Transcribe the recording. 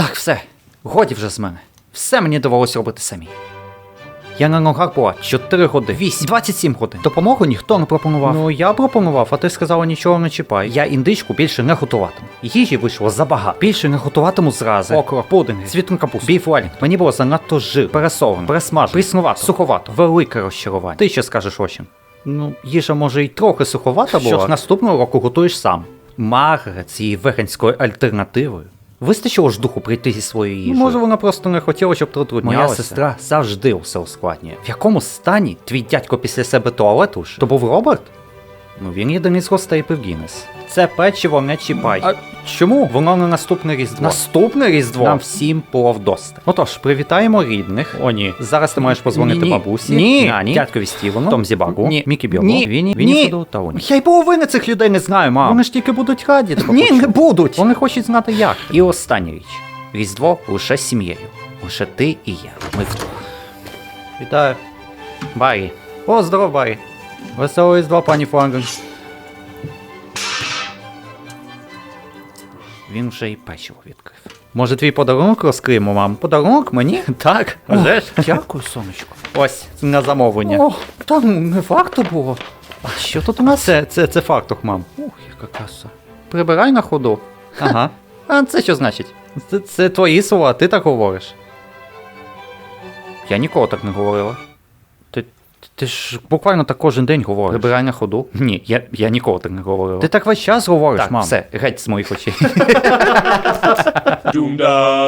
Так, все. Годі вже з мене. Все мені довелося робити самі. Я на ногах була 4 години. 8, 27 годин. Допомогу ніхто не пропонував. Ну я пропонував, а ти сказала нічого не чіпай. Я індичку більше не готуватиму. Їжі вийшло забагато. Більше не готуватиму зрази. Окро, пудинги, цвітну капусту, біф валінг. Мені було занадто жир, пересолено, пересмажено, пріснувато, суховато, велике розчарування. Ти що скажеш, Ощін? Ну, їжа може й трохи суховата була. Що ж наступного року готуєш сам. Маргарет з її веганською альтернативою. Вистачило ж духу прийти зі своєю їжею. Може, вона просто не хотіла, щоб ти отруднялася. Моя сестра завжди усе ускладнює. В якому стані твій дядько після себе туалету ж? То був Роберт? Ну він єдиний з гостей пив Гіннес. Це печиво не чіпай. А чому? Воно на наступне різдво. Наступне різдво? Нам всім було вдости. Отож, привітаємо рідних. О, ні. Зараз ти маєш позвонити Ні-ні. бабусі. Ні. Нані, дядькові Стівену, Том Зібагу, Ні. Мікі Біло, Ні. Віні, Ні. Вінніфуду та Уні. Я й половини цих людей не знаю, мам. Вони ж тільки будуть раді тебе Ні, почути. не будуть. Вони хочуть знати як. І остання річ. Різдво лише з сім'єю. Лише ти і я. Ми вдвох. Вітаю. Барі. О, здоров, Барі. Веселого різдва, пані Фланген. Він вже і печиво відкрив. Може, твій подарунок розкриємо, мам? Подарунок мені? Так, вже. Дякую, сонечко. Ось, на замовлення. О, та ну не варто було. А що тут у нас? Це, це, це фартух, мам. Ух, яка краса. Прибирай на ходу. Ага. А це що значить? Це, це твої слова, ти так говориш. Я ніколи так не говорила. Ти, ж буквально так кожен день говориш. Прибирай на ходу? Ні, я, я ніколи так не говорив. Ти так весь час говориш, Так, мам. все, геть з моїх очей. Doom da